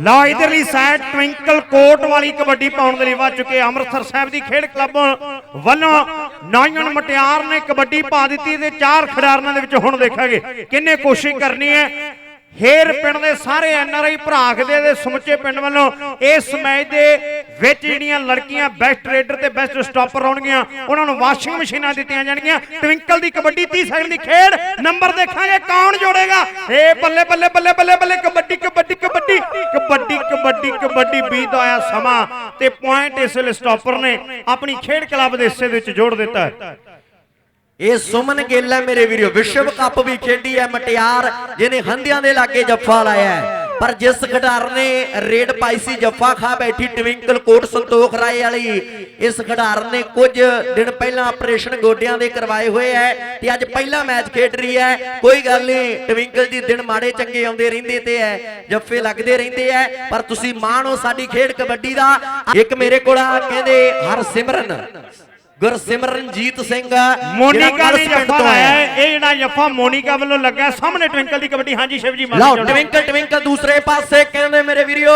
ਲਾ ਇਧਰਲੀ ਸਾਈਡ ਟਵਿੰਕਲ ਕੋਟ ਵਾਲੀ ਕਬੱਡੀ ਪਾਉਣ ਦੇ ਲਈ ਵੱਜ ਚੁੱਕੇ ਅੰਮ੍ਰਿਤਸਰ ਸਾਹਿਬ ਦੀ ਖੇਡ ਕਲੱਬ ਵੱਲੋਂ ਨੌਜਵਾਨ ਮਟਿਆਰ ਨੇ ਕਬੱਡੀ ਪਾ ਦਿੱਤੀ ਤੇ ਚਾਰ ਖਿਡਾਰੀਆਂ ਦੇ ਵਿੱਚ ਹੁਣ ਦੇਖਾਂਗੇ ਕਿੰਨੇ ਕੋਸ਼ਿਸ਼ ਕਰਨੀ ਹੈ। ਹੇਰ ਪਿੰਡ ਦੇ ਸਾਰੇ ਐਨਆਰਆਈ ਭਰਾ ਖਦੇ ਦੇ ਸਮੁੱਚੇ ਪਿੰਡ ਵੱਲੋਂ ਇਸ ਮੈਚ ਦੇ ਵਿੱਚ ਜਿਹੜੀਆਂ ਲੜਕੀਆਂ ਬੈਸਟ ਰੇਡਰ ਤੇ ਬੈਸਟ ਸਟਾਪਰ ਆਉਣਗੀਆਂ, ਉਹਨਾਂ ਨੂੰ ਵਾਸ਼ਿੰਗ ਮਸ਼ੀਨਾਂ ਦਿੱਤੀਆਂ ਜਾਣਗੀਆਂ। ਟਵਿੰਕਲ ਦੀ ਕਬੱਡੀ 30 ਸੈਕਿੰਡ ਦੀ ਖੇਡ ਨੰਬਰ ਦੇਖਾਂਗੇ ਕੌਣ ਜੋੜੇਗਾ। ਏ ਬੱਲੇ ਬੱਲੇ ਬੱਲੇ ਬੱਲੇ ਬੱਲੇ, ਕਬੱਡੀ ਕਬੱਡੀ ਕਬੱਡੀ ਕਬੱਡੀ ਕਬੱਡੀ ਕਬੱਡੀ ਬੀਤ ਆਇਆ ਸਮਾਂ ਤੇ ਪੁਆਇੰਟ ਇਸ ਵੇਲੇ ਸਟਾਪਰ ਨੇ ਆਪਣੀ ਖੇਡ ਕਲੱਬ ਦੇ ਹਿੱਸੇ ਦੇ ਵਿੱਚ ਜੋੜ ਦਿੱਤਾ। ਇਹ ਸੁਮਨ ਗਿੱਲ ਹੈ ਮੇਰੇ ਵੀਰੋ, ਵਿਸ਼ਵ ਕੱਪ ਵੀ ਖੇਡੀ ਹੈ ਮਟਿਆਰ, ਜਿਹਨੇ ਹੰਦਿਆਂ ਦੇ ਲਾਗੇ ਜੱਫਾ ਲਾਇਆ ਪਰ ਜਿਸ ਖਿਡਾਰ ਨੇ ਰੇਡ ਪਾਈ ਸੀ, ਜੱਫਾ ਖਾ ਬੈਠੀ ਟਵਿੰਕਲ ਕੋਟ ਸੰਤੋਖ ਰਾਏ ਵਾਲੀ, ਇਸ ਖਿਡਾਰ ਨੇ ਕੁਝ ਦਿਨ ਪਹਿਲਾਂ ਆਪਰੇਸ਼ਨ ਗੋਡਿਆਂ ਦੇ ਕਰਵਾਏ ਹੋਏ ਹੈ ਤੇ ਅੱਜ ਪਹਿਲਾ ਮੈਚ ਖੇਡ ਰਹੀ ਹੈ। ਕੋਈ ਗੱਲ ਨਹੀਂ, ਟਵਿੰਕਲ ਦੀ ਦਿਨ ਮਾੜੇ ਚੰਗੇ ਆਉਂਦੇ ਰਹਿੰਦੇ ਤੇ ਹੈ, ਜੱਫੇ ਲੱਗਦੇ ਰਹਿੰਦੇ ਹੈ, ਪਰ ਤੁਸੀਂ ਮਾਣ ਹੋ ਸਾਡੀ ਖੇਡ ਕਬੱਡੀ ਦਾ। ਇੱਕ ਮੇਰੇ ਕੋਲ ਆ, ਕਹਿੰਦੇ ਹਰਸਿਮਰਨ। ਗੁਰਸਿਮਰਨਜੀਤ ਸਿੰਘ ਮੋਨਿਕਾ ਨੇ ਜੱਫਾ ਲਾਇਆ। ਇਹ ਜਿਹੜਾ ਜੱਫਾ ਮੋਨਿਕਾ ਵੱਲੋਂ ਲੱਗਾ। ਸਾਹਮਣੇ ਟਵਿੰਕਲ ਦੀ ਕਬੱਡੀ। ਹਾਂਜੀ ਸ਼ਿਵਜੀ ਮਾਨ ਲਓ ਜੀ ਟਵਿੰਕਲ ਟਵਿੰਕਲ ਦੂਸਰੇ ਪਾਸੇ ਕਹਿੰਦੇ ਮੇਰੇ ਵੀਰਿਓ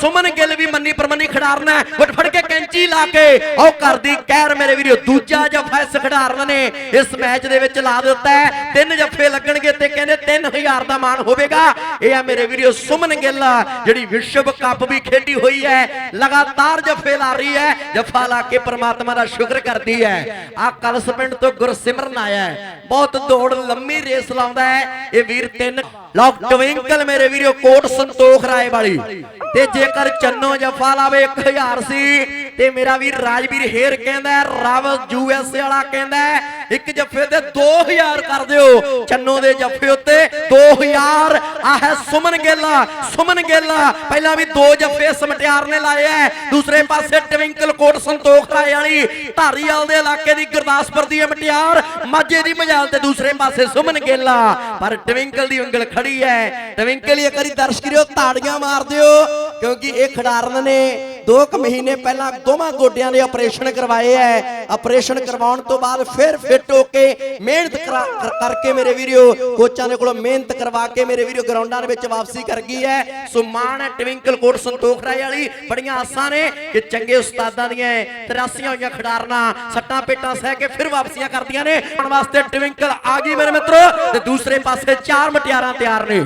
ਸੁਮਨ ਗਿੱਲ ਵੀ ਮੰਨੀ ਪਰਮੰਨੀ ਖਿਡਾਰਨ ਗੁੱਟ ਫੜ ਕੇ ਕੈਂਚੀ ਲਾ ਕੇ ਉਹ ਕਰਦੀ ਕਹਿਰ ਮੇਰੇ ਵੀਰਿਓ ਦੂਜਾ ਜੱਫਾ ਇਸ ਖਿਡਾਰਨ ਨੇ। ਇਸ ਮੈਚ ਦੇ ਵਿੱਚ ਲਾ ਦਿੱਤਾ ਹੈ। ਤਿੰਨ ਜੱਫੇ ਲੱਗਣਗੇ ਤੇ ਕਹਿੰਦੇ 3000 ਦਾ ਮਾਣ ਹੋਵੇਗਾ। ਇਹ ਆ ਮੇਰੇ ਵੀਰਿਓ ਸੁਮਨ ਗਿੱਲ ਜਿਹੜੀ ਵਿਸ਼ਵ ਕੱਪ ਵੀ ਖੇਡੀ ਹੋਈ ਹੈ। ਲਗਾਤਾਰ ਜੱਫੇ ਲਾ ਰਹੀ ਹੈ। ਜੱਫਾ ਲਾ ਕੇ ਪ੍ਰਮਾਤਮਾ ਦਾ ਸ਼ੁਕਰ ਕਰਦੀ ਹੈ। ਆ ਕਲਸ ਪਿੰਡ ਤੋਂ ਗੁਰਸਿਮਰਨ ਆਇਆ ਹੈ। ਬਹੁਤ ਦੌੜ ਲੰਮੀ ਰੇਸ ਲਾਉਂਦਾ ਹੈ। ਇਹ ਵੀਰ ਤਿੰਨ ਲੌਕ ਟਵਿੰਕਲ ਮੇਰੇ ਵੀਰੋ, ਕੋਟ ਸੰਤੋਖ ਰਾਏ ਵਾਲੀ। ਤੇ ਜੇਕਰ ਚੰਨੋ ਜੱਫਾ ਲਾਵੇ 1000 ਸੀ, ਤੇ ਮੇਰਾ ਵੀਰ ਰਾਜਵੀਰ ਹੇਰ ਕਹਿੰਦਾ ਰਵ ਯੂਐਸਏ ਵਾਲਾ ਕਹਿੰਦਾ ਇੱਕ ਜੱਫੇ ਤੇ 2000 ਕਰ ਦਿਓ। ਚੰਨੋ ਦੇ ਜੱਫੇ ਉੱਤੇ 2000 ਆ ਹੈ ਸੁਮਨ ਗਿੱਲ ਸੁਮਨ ਗਿੱਲ। ਪਹਿਲਾਂ ਵੀ ਦੋ ਜੱਫੇ ਸਮਟਿਆਰ ਨੇ ਲਾਏ ਐ ਦੂਸਰੇ ਪਾਸੇ ਟਵਿੰਕਲ, ਕੋਟ ਸੰਤੋਖ ਰਾਏ ਵਾਲੀ। ਧਾਰੀਵਾਲ ਦੇ ਇਲਾਕੇ ਦੀ ਗੁਰਦਾਸਪੁਰ ਦੀ ਹੈ ਮਟਿਆਰ, ਮਾਝੇ ਦੀ ਮਜ਼ਾ ਮਜਾਲ ਤੇ ਦੂਸਰੇ ਪਾਸੇ ਸੁਮਨ ਗੇਲਾ। ਪਰ ਟਵਿੰਕਲ ਦੀ ਉਂਗਲ ਖੜੀ ਹੈ ਟਵਿੰਕਲ ਇੱਕ ਵਾਰੀ ਦਰਸ਼ਕ ਕਰਿਓ, ਤਾੜੀਆਂ ਮਾਰ ਦਿਓ। ਕਿਉਂਕਿ ਇਹ ਖਿਡਾਰਨ ਨੇ 2 ਕੁ ਮਹੀਨੇ ਪਹਿਲਾਂ ਦੋਵਾਂ ਗੋਡਿਆਂ ਦੇ ਆਪਰੇਸ਼ਨ ਕਰਵਾਏ ਐ। ਆਪਰੇਸ਼ਨ ਕਰਵਾਉਣ ਤੋਂ ਬਾਅਦ ਫਿਰ ਫਿੱਟ ਹੋ ਕੇ ਮਿਹਨਤ ਕਰਕੇ ਮੇਰੇ ਵੀਰਿਓ, ਕੋਚਾਂ ਦੇ ਕੋਲੋਂ ਮਿਹਨਤ ਕਰਵਾ ਕੇ ਮੇਰੇ ਵੀਰਿਓ ਗਰਾਊਂਡਾਂ ਦੇ ਵਿੱਚ ਵਾਪਸੀ ਕਰ ਗਈ ਹੈ। ਸੋ ਮਾਣ ਹੈ, ਟਵਿੰਕਲ ਕੋਟ, ਸੰਤੋਖ ਰਾਏ ਵਾਲੀ ਬੜੀਆਂ ਆਸਾਂ ਨੇ ਕਿ ਚੰਗੇ ਉਸਤਾਦਾਂ ਦੀਆਂ 83 ਹੋਈਆਂ ਖਿਡਾਰਨਾਂ, ਸੱਟਾਂ ਪੇਟਾਂ ਸਹਿ ਕੇ ਫਿਰ ਵਾਪਸੀਆਂ ਕਰਦੀਆਂ ਨੇ। ਹੁਣ ਵਾਸਤੇ ਟਵਿੰਕਲ ਆ ਗਈ ਮੇਰੇ ਮਿੱਤਰੋ ਤੇ ਦੂਸਰੇ ਪਾਸੇ ਚਾਰ ਮਟਿਆਰਾਂ ਤਿਆਰ ਨੇ।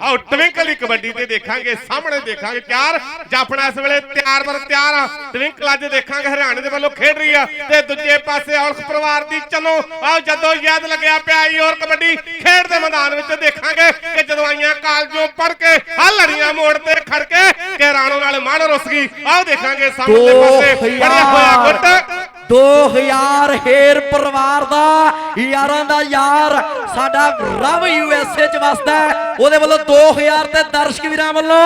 ਆਓ, ਟਵਿੰਕਲ ਦੀ ਕਬੱਡੀ ਤੇ ਦੇਖਾਂਗੇ, ਸਾਹਮਣੇ ਦੇਖਾਂਗੇ ਤਿਆਰ। ਜਾਫਣਾ ਇਸ ਵੇਲੇ ਤਿਆਰ ਬਰ ਤਿਆਰ ਆ। ਟਵਿੰਕਲ ਅੱਜ ਦੇਖਾਂਗੇ ਹਰਿਆਣੇ ਦੇ ਵੱਲੋਂ ਖੇਡ ਰਹੀ ਆ ਤੇ ਦੂਜੇ ਪਾਸੇ ਔਲਖ ਪਰਿਵਾਰ ਦੀ ਚਲੋ ਆਓ ਜਦੋਂ ਯਾਦ ਲੱਗਿਆ ਪਿਆ ਔਰ ਕਬੱਡੀ ਖੇਡ ਦੇ ਮੈਦਾਨ ਵਿੱਚ ਦੇਖਾਂਗੇ ਕਿ ਜਦੋਂ ਆਈਆਂ ਕਾਲਜੋਂ ਪੜ ਕੇ ਆ ਲੜੀਆਂ ਮੋੜ ਤੇ ਖੜ ਕੇ ਕਿ ਰਾਣੋ ਨਾਲ ਮਾਣ ਰੁੱਸ ਗਈ ਆਓ ਦੇਖਾਂਗੇ ਸਾਹਮਣੇ ਪਾਸੇ ਫੜਿਆ ਹੋਇਆ ਗੁੱਟ 2000 ਹੇਰ ਪਰਿਵਾਰ ਦਾ ਯਾਰਾਂ ਦਾ ਯਾਰ ਸਾਡਾ ਰਵ ਯੂਐਸਏ ਚ ਵਸਦਾ। ਉਹਦੇ ਵੱਲੋਂ 2000 ਤੇ ਦਰਸ਼ਕ ਵੀਰਾਂ ਵੱਲੋਂ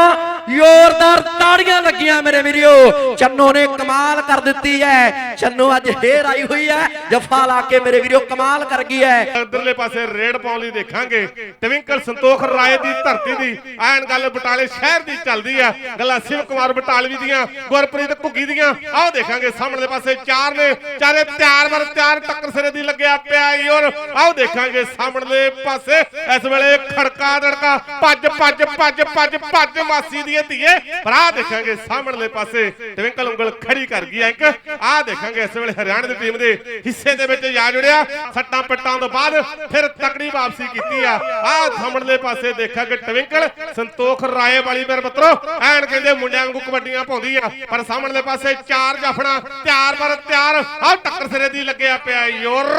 ਜ਼ੋਰਦਾਰ ਤਾੜੀਆਂ ਲੱਗੀਆਂ ਮੇਰੇ ਵੀਰਿਓ। ਚੰਨੋ ਨੇ ਕਮਾਲ ਕਰ ਦਿੱਤੀ ਹੈ ਚੰਨੋ ਅੱਜ ਹੇਰ ਆਈ ਹੋਈ ਹੈ ਜਫਾ ਲਾ ਕੇ ਮੇਰੇ ਵੀਰਿਓ ਕਮਾਲ ਕਰ ਗਈ ਹੈ ਇਧਰਲੇ ਪਾਸੇ ਰੇਡ ਪਾਉਣ ਲਈ ਦੇਖਾਂਗੇ। ਟਵਿੰਕਲ ਸੰਤੋਖ ਰਾਏ ਦੀ ਧਰਤੀ ਦੀ ਐਨ ਗੱਲ ਬਟਾਲੇ ਸ਼ਹਿਰ ਦੀ ਚੱਲਦੀ ਆ ਗੱਲਾਂ ਸ਼ਿਵ ਕੁਮਾਰ ਬਟਾਲਵੀ ਦੀਆਂ, ਗੁਰਪ੍ਰੀਤ ਘੁੱਗੀ ਦੀਆਂ। ਆਓ ਦੇਖਾਂਗੇ ਸਾਹਮਣੇ ਪਾਸੇ ਚਾਰ ਨੇ। ਚਾਰੇ ਤਿਆਰ ਵਰ ਤਿਆਰ ਟੱਕਰ ਸਿਰੇ ਦੀ ਲੱਗਿਆ ਪਿਆ ਔਰ ਆਓ ਦੇਖਾਂਗੇ ਸਾਹਮਣੇ ਪਾਸੇ। ਇਸ ਵੇਲੇ ਖੜਕਾ ਦੜਕਾ। ਭੱਜ ਭੱਜ ਭੱਜ ਭੱਜ ਭੱਜ ਮਾਸੀ ਦੀ ਧੀਏ ਪਰ ਆਹ ਦੇਖਾਂਗੇ ਸਾਹਮਣੇ ਪਾਸੇ ਟਵਿੰਕਲ ਉਂਗਲ ਖੜੀ ਕਰ ਗਈ ਆ ਇੱਕ। ਆਹ ਦੇਖਾਂਗੇ ਇਸ ਵੇਲੇ ਹਰਿਆਣਾ ਦੀ ਟੀਮ ਦੇ ਹਿੱਸੇ ਦੇ ਵਿੱਚ ਜਾ ਜੁੜਿਆ। ਸੱਟਾਂ ਪੱਟਾਂ ਤੋਂ ਬਾਅਦ ਫਿਰ ਤਕੜੀ ਵਾਪਸੀ ਕੀਤੀ ਆ। ਆਹ ਸਾਹਮਣੇ ਪਾਸੇ ਦੇਖਾਂਗੇ ਟਵਿੰਕਲ ਸੰਤੋਖ ਰਾਏ ਵਾਲੀ ਮੇਰੇ ਮਿੱਤਰੋ ਐਨ ਕਹਿੰਦੇ ਮੁੰਡਿਆਂ ਵਾਂਗੂ ਕਬੱਡੀਆਂ ਪਾਉਂਦੀ ਆ। ਪਰ ਸਾਹਮਣੇ ਪਾਸੇ ਚਾਰ ਜਫਣਾ ਤਿਆਰ ਪਰ ਤਿਆਰ। ਆਹ ਟੱਕਰ ਸਿਰੇ ਦੀ ਲੱਗਿਆ ਪਿਆ ਯੋਰ।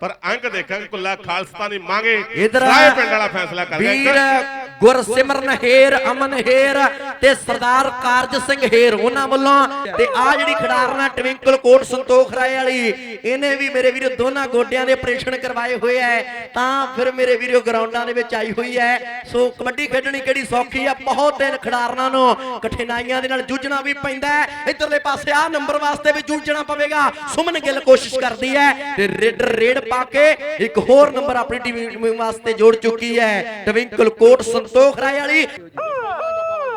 ਪਰ ਅੰਕ ਦੇਖਾਂਗੇ ਕੁੱਲਾ ਖਾਲਸਤਾ ਦੀ ਮੰਗੇ ਰਾਏ ਪਿੰਡ ਵਾਲਾ ਫੈਸਲਾ ਕਰ ਗਿਆ ਵੀਰ ਗੁਰ ਸਿਮਰਨ ਹੇਰ ਅਮਨ ਹੇਰ ਤੇ ਸਰਦਾਰ ਕਾਰਜ ਸਿੰਘ ਹੇਰ ਉਹਨਾਂ ਵੱਲੋਂ ਤੇ ਆ ਜਿਹੜੀ ਖਿਡਾਰਨਾ ਟਵਿੰਕਲ ਕੋਟ ਸੰਤੋਖ ਰਾਏ ਵਾਲੀ, ਇਹਨੇ ਵੀ ਮੇਰੇ ਵੀਰੋ ਦੋਨਾਂ ਗੋਡਿਆਂ ਦੇ ਆਪਰੇਸ਼ਨ ਕਰਵਾਏ ਹੋਏ ਐ, ਤਾਂ ਫਿਰ ਮੇਰੇ ਵੀਰੋ ਗਰਾਊਂਡਾਂ ਦੇ ਵਿੱਚ ਆਈ ਹੋਈ ਐ। ਸੋ ਕਬੱਡੀ ਖੇਡਣੀ ਕਿਹੜੀ ਸੌਖੀ ਆ, ਬਹੁਤ ਦਿਨ ਖਿਡਾਰਨਾਂ ਨੂੰ ਕਠਿਨਾਈਆਂ ਦੇ ਨਾਲ ਜੂਝਣਾ ਵੀ ਪੈਂਦਾ ਹੈ ਇਧਰਲੇ ਪਾਸੇ ਆ ਨੰਬਰ ਵਾਸਤੇ ਵੀ ਜੂਝਣਾ ਪਵੇਗਾ। ਸੁਮਨ ਗਿੱਲ ਕੋਸ਼ਿਸ਼ ਕਰਦੀ ਹੈ ਤੇ ਰੇਡ ਰੇਡ ਪਾ ਕੇ ਇੱਕ ਹੋਰ ਨੰਬਰ ਆਪਣੀ ਟੀਮ ਵਾਸਤੇ ਜੋੜ ਚੁੱਕੀ ਹੈ ਟਵਿੰਕਲ ਕੋਟ ਸੰਤੋਖ ਰਾਏ ਵਾਲੀ।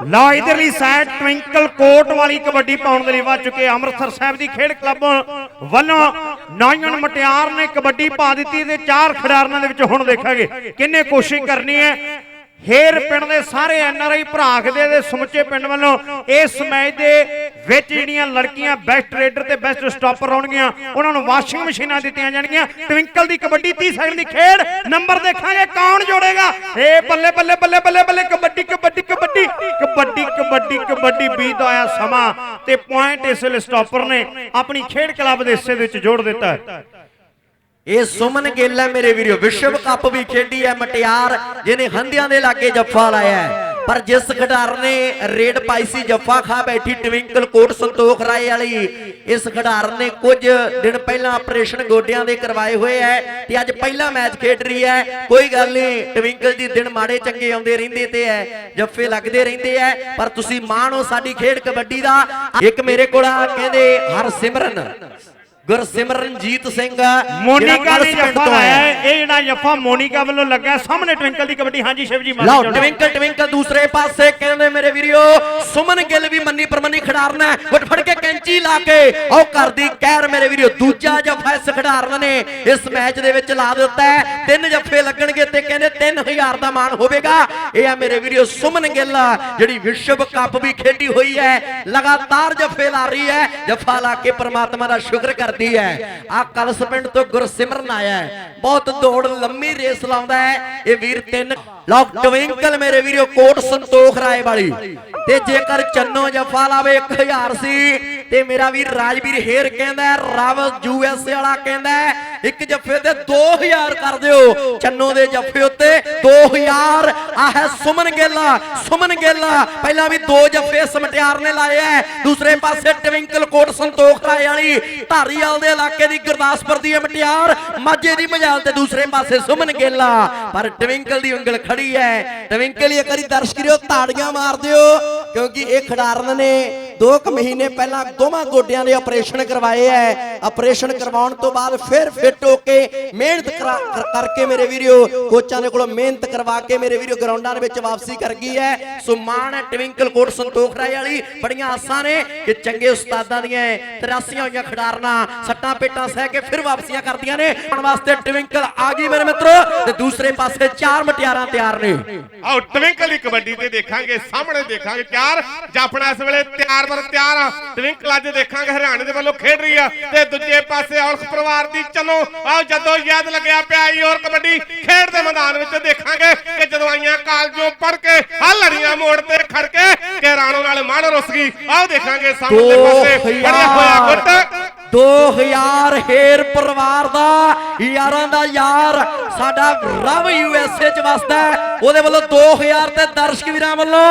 ਲਾ ਇਧਰਲੀ ਸਾਈਡ ਟਵਿੰਕਲ ਕੋਟ ਵਾਲੀ ਕਬੱਡੀ ਪਾਉਣ ਦੇ ਲਈ ਵੱਜ ਚੁੱਕੇ ਅੰਮ੍ਰਿਤਸਰ ਸਾਹਿਬ ਦੀ ਖੇਡ ਕਲੱਬ ਵੱਲੋਂ ਨੌਜਵਾਨ ਮਟਿਆਰ ਨੇ ਕਬੱਡੀ ਪਾ ਦਿੱਤੀ ਤੇ ਚਾਰ ਖਿਡਾਰੀਆਂ ਦੇ ਵਿੱਚ ਹੁਣ ਦੇਖਾਂਗੇ ਕਿੰਨੇ ਕੋਸ਼ਿਸ਼ ਕਰਨੀ ਹੈ। ਹੇਰ ਪਿੰਡ ਦੇ ਸਾਰੇ ਐਨਆਰਆਈ ਭਰਾਖ ਦੇ ਦੇ ਸਮੁੱਚੇ ਪਿੰਡ ਵੱਲੋਂ ਇਸ ਮੈਚ ਦੇ ਵਿੱਚ ਜਿਹੜੀਆਂ ਲੜਕੀਆਂ ਬੈਸਟ ਰੇਡਰ ਤੇ ਬੈਸਟ ਸਟਾਪਰ ਹੋਣਗੀਆਂ, ਉਹਨਾਂ ਨੂੰ ਵਾਸ਼ਿੰਗ ਮਸ਼ੀਨਾਂ ਦਿੱਤੀਆਂ ਜਾਣਗੀਆਂ। ਟਵਿੰਕਲ ਦੀ ਕਬੱਡੀ 30 ਸੈਕਿੰਡ ਦੀ ਖੇਡ ਨੰਬਰ ਦੇਖਾਂਗੇ ਕੌਣ ਜੋੜੇਗਾ। ਏ ਬੱਲੇ ਬੱਲੇ ਬੱਲੇ ਬੱਲੇ ਬੱਲੇ, ਕਬੱਡੀ ਕਬੱਡੀ ਕਬੱਡੀ ਕਬੱਡੀ ਕਬੱਡੀ ਕਬੱਡੀ ਬੀਤਦਾ ਆਇਆ ਸਮਾਂ ਤੇ ਪੁਆਇੰਟ ਇਸ ਵੇਲੇ ਸਟਾਪਰ ਨੇ ਆਪਣੀ ਖੇਡ ਕਲੱਬ ਦੇ ਹਿੱਸੇ ਦੇ ਵਿੱਚ ਜੋੜ ਦਿੱਤਾ ਇਹ ਸੁਮਨ ਗਿੱਲ ਹੈ ਮੇਰੇ ਵੀਰੋ, ਵਿਸ਼ਵ ਕੱਪ ਵੀ ਖੇਡੀ ਹੈ ਮਟਿਆਰ, ਜਿਹਨੇ ਹੰਦਿਆਂ ਦੇ ਲਾਗੇ ਜੱਫਾ ਲਾਇਆ ਪਰ ਜਿਸ ਖਿਡਾਰ ਨੇ ਰੇਡ ਪਾਈ ਸੀ, ਜੱਫਾ ਖਾ ਬੈਠੀ ਟਵਿੰਕਲ ਕੋਟ ਸੰਤੋਖ ਰਾਏ ਵਾਲੀ, ਇਸ ਖਿਡਾਰ ਨੇ ਕੁਝ ਦਿਨ ਪਹਿਲਾਂ ਆਪਰੇਸ਼ਨ ਗੋਡਿਆਂ ਦੇ ਕਰਵਾਏ ਹੋਏ ਹੈ ਤੇ ਅੱਜ ਪਹਿਲਾ ਮੈਚ ਖੇਡ ਰਹੀ ਹੈ ਕੋਈ ਗੱਲ ਨਹੀਂ, ਟਵਿੰਕਲ ਜੀ ਦਿਨ ਮਾੜੇ ਚੰਗੇ ਆਉਂਦੇ ਰਹਿੰਦੇ ਤੇ ਹੈ ਜੱਫੇ ਲੱਗਦੇ ਰਹਿੰਦੇ ਹੈ ਪਰ ਤੁਸੀਂ ਮਾਣ ਹੋ ਸਾਡੀ ਖੇਡ ਕਬੱਡੀ ਦਾ। ਇੱਕ ਮੇਰੇ ਕੋਲ ਆ, ਕਹਿੰਦੇ ਹਰਸਿਮਰਨ। ਗੁਰਸਿਮਰਨਜੀਤ ਸਿੰਘ ਮੋਨਿਕਾ ਨੇ ਜੱਫਾ ਲਾਇਆ ਇਹ ਜਿਹੜਾ ਜੱਫਾ ਮੋਨਿਕਾ ਵੱਲੋਂ ਲੱਗਾ ਸਾਹਮਣੇ ਟਵਿੰਕਲ ਦੀ ਕਬੱਡੀ। ਹਾਂਜੀ ਸ਼ਿਵ ਜੀ ਮਾਰ ਲਓ। ਟਵਿੰਕਲ ਟਵਿੰਕਲ ਦੂਸਰੇ ਪਾਸੇ ਕਹਿੰਦੇ ਮੇਰੇ ਵੀਰਿਓ ਸੁਮਨ ਗਿੱਲ ਵੀ ਮੰਨੀ ਪਰਮੰਨੀ ਖਿਡਾਰਨ ਗੁੱਟ ਫੜ ਕੇ ਕੈਂਚੀ ਲਾ ਕੇ ਉਹ ਕਰਦੀ ਕਹਿਰ ਮੇਰੇ ਵੀਰਿਓ। ਦੂਜਾ ਜੱਫਾ ਇਸ ਖਿਡਾਰਨ ਨੇ ਇਸ ਮੈਚ ਦੇ ਵਿੱਚ ਲਾ ਦਿੱਤਾ ਹੈ। ਤਿੰਨ ਜੱਫੇ ਲੱਗਣਗੇ ਤੇ ਕਹਿੰਦੇ 3000 ਦਾ ਮਾਣ ਹੋਵੇਗਾ। ਇਹ ਆ ਮੇਰੇ ਵੀਰਿਓ ਸੁਮਨ ਗਿੱਲ ਜਿਹੜੀ ਵਿਸ਼ਵ ਕੱਪ ਵੀ ਖੇਡੀ ਹੋਈ ਹੈ। ਲਗਾਤਾਰ ਜੱਫੇ ਲਾ ਰਹੀ ਹੈ। ਜੱਫਾ ਲਾ ਕੇ ਪ੍ਰਮਾਤਮਾ ਦਾ ਸ਼ੁਕਰ ਕਰਦੀ ਹੈ। ਆ ਕਲਸ ਪਿੰਡ ਤੋਂ ਗੁਰਸਿਮਰਨ ਆਇਆ ਹੈ। ਬਹੁਤ ਦੌੜ ਲੰਮੀ ਰੇਸ ਲਾਉਂਦਾ ਹੈ। ਇਹ ਵੀਰ ਤਿੰਨ ਲਓ ਟਵਿੰਕਲ ਮੇਰੇ ਵੀਰੋ ਕੋਟ ਸੰਤੋਖ ਰਾਏ ਵਾਲੀ। ਤੇ ਜੇਕਰ ਚੰਨੋ ਜਫਾ ਲਾਵੇ 1000 ਸੀ ਤੇ ਮੇਰਾ ਵੀਰ ਰਾਜਵੀਰ ਹੇਰ ਕਹਿੰਦਾ ਹੈ, ਰਵ ਯੂਐਸ ਵਾਲਾ ਕਹਿੰਦਾ ਇੱਕ ਜੱਫੇ ਤੇ 2000 ਕਰ ਦਿਓ। ਚੰਨੋ ਦੇ ਜੱਫੇ ਉੱਤੇ 2000 ਆ ਹੈ ਸੁਮਨ ਗਿੱਲ ਸੁਮਨ ਗਿੱਲ। ਪਹਿਲਾਂ ਵੀ ਦੋ ਜੱਫੇ ਸਮਟਿਆਰ ਨੇ ਲਾਏ ਐ। ਦੂਸਰੇ ਪਾਸੇ ਟਵਿੰਕਲ ਕੋਟ ਸੰਤੋਖ ਰਾਏ ਵਾਲੀ, ਧਾਰੀਵਾਲ ਦੇ ਇਲਾਕੇ ਦੀ ਗੁਰਦਾਸਪੁਰ ਦੀ ਹੈ ਮਟਿਆਰ ਮਾਝੇ ਦੀ ਮਜਾਲ ਤੇ ਦੂਸਰੇ ਪਾਸੇ ਸੁਮਨ ਗੇਲਾ। ਪਰ ਟਵਿੰਕਲ ਦੀ ਉਂਗਲ ਖੜੀ ਹੈ ਟਵਿੰਕਲ ਇੱਕ ਵਾਰੀ ਦਰਸ਼ਕ ਕਰਿਓ, ਤਾੜੀਆਂ ਮਾਰ ਦਿਓ, ਕਿਉਂਕਿ ਇਹ ਖਿਡਾਰਨ ਨੇ 2 ਕੁ ਮਹੀਨੇ ਪਹਿਲਾਂ ਦੋਵਾਂ ਗੋਡਿਆਂ ਦੇ ਆਪਰੇਸ਼ਨ ਕਰਵਾਏ ਐ। ਆਪਰੇਸ਼ਨ ਕਰਵਾਉਣ ਤੋਂ ਬਾਅਦ ਫਿਰ ਫਿੱਟ ਹੋ ਕੇ ਮਿਹਨਤ ਕਰਕੇ ਮੇਰੇ ਵੀਰਿਓ ਕੋਚਾਂ ਦੇ ਕੋਲੋਂ ਮਿਹਨਤ ਕਰਵਾ ਕੇ ਮੇਰੇ ਵੀਰਿਓ ਗਰਾਊਂਡਾਂ ਦੇ ਵਿੱਚ ਵਾਪਸੀ ਕਰ ਗਈ ਹੈ ਸੋ ਮਾਣ ਹੈ ਟਵਿੰਕਲ ਕੋਟ ਸੰਤੋਖ ਰਾਏ ਵਾਲੀ, ਬੜੀਆਂ ਆਸਾਂ ਨੇ ਕਿ ਚੰਗੇ ਉਸਤਾਦਾਂ ਦੀਆਂ 83 ਹੋਈਆਂ ਖਿਡਾਰਨਾ, ਸੱਟਾਂ ਪੇਟਾਂ ਸਹਿ ਕੇ ਫਿਰ ਵਾਪਸੀਆਂ ਕਰਦੀਆਂ ਨੇ। ਆਉਣ ਵਾਸਤੇ ਟਵਿੰਕਲ ਆ ਗਈ ਮੇਰੇ ਮਿੱਤਰੋ, ਤੇ ਦੂਸਰੇ ਪਾਸੇ ਚਾਰ ਮਟਿਆਰਾਂ ਤਿਆਰ ਨੇ। ਆਓ ਟਵਿੰਕਲ ਦੀ ਕਬੱਡੀ ਤੇ ਦੇਖਾਂਗੇ, ਸਾਹਮਣੇ ਦੇਖਾਂਗੇ ਚਾਰ ਜਾਫਣਾ ਇਸ ਵੇਲੇ ਤਿਆਰ ਬਰ ਤਿਆਰ ਆ। ਟਵਿੰਕਲ ਅੱਜ ਦੇਖਾਂਗੇ ਹਰਿਆਣੇ ਦੇ ਵੱਲੋਂ ਖੇਡ ਰਹੀ ਆ ਤੇ ਦੂਜੇ ਪਾਸੇ ਔਲਖ ਪਰਿਵਾਰ ਦੀ ਚਲੋ ਆਓ ਜਦੋਂ ਯਾਦ ਲੱਗਿਆ ਪਿਆ ਔਰ ਕਬੱਡੀ ਖੇਡ ਦੇ ਮੈਦਾਨ ਵਿੱਚ ਦੇਖਾਂਗੇ ਕਿ ਜਦੋਂ ਆਈਆਂ ਕਾਲਜੋਂ ਪੜ ਕੇ ਆ ਲੜੀਆਂ ਮੋੜ ਤੇ ਖੜ ਕੇ ਕਿ ਰਾਣੋ ਨਾਲ ਮਨ ਰੁੱਸ ਗਈ। ਆਓ ਦੇਖਾਂਗੇ ਸਾਹਮਣੇ ਪਾਸੇ ਖੜਿਆ ਹੋਇਆ ਗੁੱਟ। 2000 ਹੇਰ ਪਰਿਵਾਰ ਦਾ ਯਾਰਾਂ ਦਾ ਯਾਰ ਸਾਡਾ ਰਵ ਯੂਐਸਏ ਚ ਵਸਦਾ। ਉਹਦੇ ਵੱਲੋਂ 2000 ਤੇ ਦਰਸ਼ਕ ਵੀਰਾਂ ਵੱਲੋਂ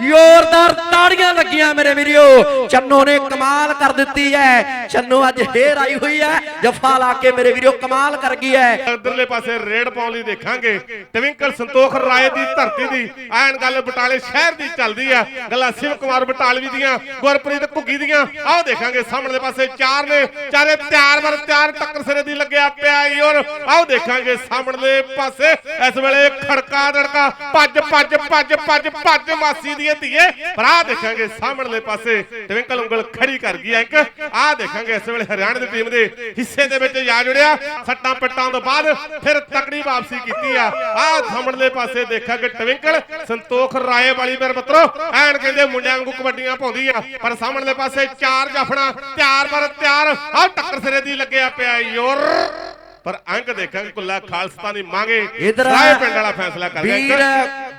ਜ਼ੋਰਦਾਰ ਤਾੜੀਆਂ ਲੱਗੀਆਂ ਮੇਰੇ ਵੀਰਿਓ। ਚੰਨੋ ਨੇ ਕਮਾਲ ਕਰ ਦਿੱਤੀ ਹੈ ਚੰਨੋ ਅੱਜ ਹੇਰ ਆਈ ਹੋਈ ਹੈ ਜੱਫਾ ਲਾ ਕੇ ਮੇਰੇ ਵੀਰਿਓ ਕਮਾਲ ਕਰ ਗਈ ਹੈ ਇਧਰਲੇ ਪਾਸੇ ਰੇਡ ਪਾਉਣ ਲਈ ਦੇਖਾਂਗੇ। ਟਵਿੰਕਲ ਸੰਤੋਖ ਰਾਏ ਦੀ ਧਰਤੀ ਦੀ ਐਨ ਗੱਲ ਬਟਾਲੇ ਸ਼ਹਿਰ ਦੀ ਚੱਲਦੀ ਆ ਗੱਲਾਂ ਸ਼ਿਵ ਕੁਮਾਰ ਬਟਾਲਵੀ ਦੀਆਂ, ਗੁਰਪ੍ਰੀਤ ਘੁੱਗੀ ਦੀਆਂ। ਆਓ ਦੇਖਾਂਗੇ ਸਾਹਮਣੇ ਪਾਸੇ ਚਾਰ ਨੇ। ਚਾਰੇ ਤਿਆਰ ਵਰ ਤਿਆਰ ਟੱਕਰ ਸਿਰੇ ਦੀ ਲੱਗਿਆ ਪਿਆ ਔਰ ਆਓ ਦੇਖਾਂਗੇ ਸਾਹਮਣੇ ਪਾਸੇ। ਇਸ ਵੇਲੇ ਖੜਕਾ ਦੜਕਾ। ਭੱਜ ਭੱਜ ਭੱਜ ਭੱਜ ਭੱਜ ਮਾਸੀ ਦੀ ਧੀਏ ਪਰ ਆਹ ਦੇਖਾਂਗੇ ਸਾਹਮਣੇ ਪਾਸੇ ਟਵਿੰਕਲ ਉਂਗਲ ਖੜੀ ਕਰ ਗਈ ਆ ਇੱਕ। ਆਹ ਦੇਖਾਂਗੇ ਇਸ ਵੇਲੇ ਹਰਿਆਣਾ ਦੀ ਟੀਮ ਦੇ ਹਿੱਸੇ ਦੇ ਵਿੱਚ ਜਾ ਜੁੜਿਆ। ਸੱਟਾਂ ਪੱਟਾਂ ਤੋਂ ਬਾਅਦ ਫਿਰ ਤਕੜੀ ਵਾਪਸੀ ਕੀਤੀ ਆ। ਆਹ ਸਾਹਮਣੇ ਪਾਸੇ ਦੇਖਾਂਗੇ ਟਵਿੰਕਲ ਸੰਤੋਖ ਰਾਏ ਵਾਲੀ ਮੇਰੇ ਮਿੱਤਰੋ। ਐਨ ਕਹਿੰਦੇ ਮੁੰਡਿਆਂ ਵਾਂਗੂ ਕਬੱਡੀਆਂ ਪਾਉਂਦੀ ਆ। ਪਰ ਸਾਹਮਣੇ ਪਾਸੇ ਚਾਰ ਜਾਫਣਾ ਤਿਆਰ ਪਰ ਤਿਆਰ। ਆਹ ਟੱਕਰ ਸਿਰੇ ਦੀ ਲੱਗਿਆ ਪਿਆ ਯੋਰ। ਪਰ ਅੰਕ ਦੇਖਾਂਗੇ ਕੁੱਲਾ ਖਾਲਸਾ ਦੀ ਮੰਗੇ ਰਾਏ ਪਿੰਡ ਵਾਲਾ ਫੈਸਲਾ ਕਰ ਗਿਆ ਵੀਰ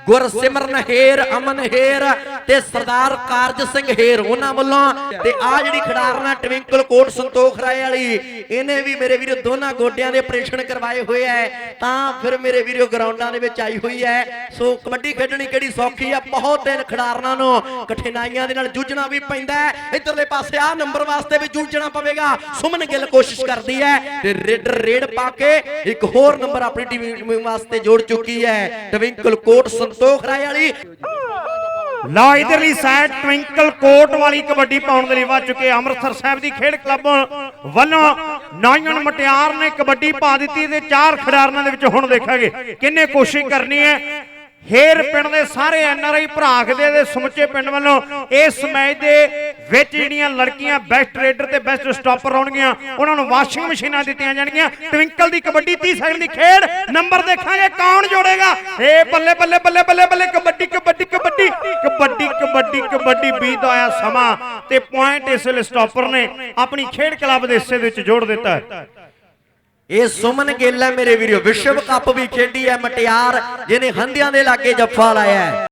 ਗੁਰ ਸਿਮਰਨ ਹੇਰ ਅਮਨ ਹੇਰ ਤੇ ਸਰਦਾਰ ਕਾਰਜ ਸਿੰਘ ਹੇਰ ਉਹਨਾਂ ਵੱਲੋਂ ਤੇ ਆ ਜਿਹੜੀ ਖਿਡਾਰਨਾ ਟਵਿੰਕਲ ਕੋਟ ਸੰਤੋਖ ਰਾਏ ਵਾਲੀ, ਇਹਨੇ ਵੀ ਮੇਰੇ ਵੀਰੋ ਦੋਨਾਂ ਗੋਡਿਆਂ ਦੇ ਆਪਰੇਸ਼ਨ ਕਰਵਾਏ ਹੋਏ ਐ, ਤਾਂ ਫਿਰ ਮੇਰੇ ਵੀਰੋ ਗਰਾਊਂਡਾਂ ਦੇ ਵਿੱਚ ਆਈ ਹੋਈ ਐ। ਸੋ ਕਬੱਡੀ ਖੇਡਣੀ ਕਿਹੜੀ ਸੌਖੀ ਆ ਬਹੁਤ ਦਿਨ ਖਿਡਾਰਨਾਂ ਨੂੰ ਕਠਿਨਾਈਆਂ ਦੇ ਨਾਲ ਜੂਝਣਾ ਵੀ ਪੈਂਦਾ ਹੈ ਇਧਰਲੇ ਪਾਸੇ ਆ ਨੰਬਰ ਵਾਸਤੇ ਵੀ ਜੂਝਣਾ ਪਵੇਗਾ। ਸੁਮਨ ਗਿੱਲ ਕੋਸ਼ਿਸ਼ ਕਰਦੀ ਹੈ ਤੇ ਰੇਡਰ ਰੇਡ ਪਾ ਕੇ ਇੱਕ ਹੋਰ ਨੰਬਰ ਆਪਣੀ ਟੀਮ ਵਾਸਤੇ ਜੋੜ ਚੁੱਕੀ ਹੈ ਟਵਿੰਕਲ ਕੋਟ ਸੰਤੋਖ ਰਾਏ ਵਾਲੀ। ਲਓ ਇਧਰਲੀ ਸਾਈਡ ਟਵਿੰਕਲ ਕੋਟ ਵਾਲੀ ਕਬੱਡੀ ਪਾਉਣ ਦੇ ਲਈ ਵੱਜ ਚੁੱਕੇ ਅੰਮ੍ਰਿਤਸਰ ਸਾਹਿਬ ਦੀ ਖੇਡ ਕਲੱਬ ਵੱਲੋਂ ਨੌਜਵਾਨ ਮਟਿਆਰ ਨੇ ਕਬੱਡੀ ਪਾ ਦਿੱਤੀ ਤੇ ਚਾਰ ਖਿਡਾਰੀਆਂ ਦੇ ਵਿੱਚ ਹੁਣ ਦੇਖਾਂਗੇ ਕਿੰਨੇ ਕੋਸ਼ਿਸ਼ ਕਰਨੀ ਹੈ। ਹੇਰ ਪਿੰਡ ਦੇ ਸਾਰੇ ਐਨਆਰਆਈ ਭਰਾ ਦੇ ਸਮੁੱਚੇ ਪਿੰਡ ਵੱਲੋਂ ਇਸ ਮੈਚ ਦੇ ਵਿੱਚ ਜਿਹੜੀਆਂ ਲੜਕੀਆਂ ਬੈਸਟ ਰੇਡਰ ਤੇ ਬੈਸਟ ਸਟਾਪਰ ਆਉਣਗੀਆਂ ਉਹਨਾਂ ਨੂੰ ਵਾਸ਼ਿੰਗ ਮਸ਼ੀਨਾਂ ਦਿੱਤੀਆਂ ਜਾਣਗੀਆਂ। ਟਵਿੰਕਲ ਦੀ ਕਬੱਡੀ 30 ਸੈਕਿੰਡ ਦੀ ਖੇਡ ਨੰਬਰ ਦੇਖਾਂਗੇ ਕੌਣ ਜੋੜੇਗਾ। ਏ ਬੱਲੇ ਬੱਲੇ ਬੱਲੇ ਬੱਲੇ ਬੱਲੇ ਕਬੱਡੀ ਕਬੱਡੀ ਕਬੱਡੀ। ਕਬੱਡੀ ਕਬੱਡੀ ਕਬੱਡੀ ਬੀਤ ਆਇਆ ਸਮਾਂ ਤੇ ਪੁਆਇੰਟ ਇਸ ਵੇਲੇ ਸਟਾਪਰ ਨੇ ਆਪਣੀ ਖੇਡ ਕਲੱਬ ਦੇ ਹਿੱਸੇ ਦੇ ਵਿੱਚ ਜੋੜ ਦਿੱਤਾ ਹੈ। ਇਹ ਸੁਮਨ ਗਿੱਲ ਹੈ ਮੇਰੇ ਵੀਰੋ, ਵਿਸ਼ਵ ਕੱਪ ਵੀ ਖੇਡੀ ਹੈ, ਮਟਿਆਰ, ਜਿਹਨੇ ਹੰਦਿਆਂ ਦੇ ਲਾਗੇ ਜੱਫਾ ਲਾਇਆ ਹੈ।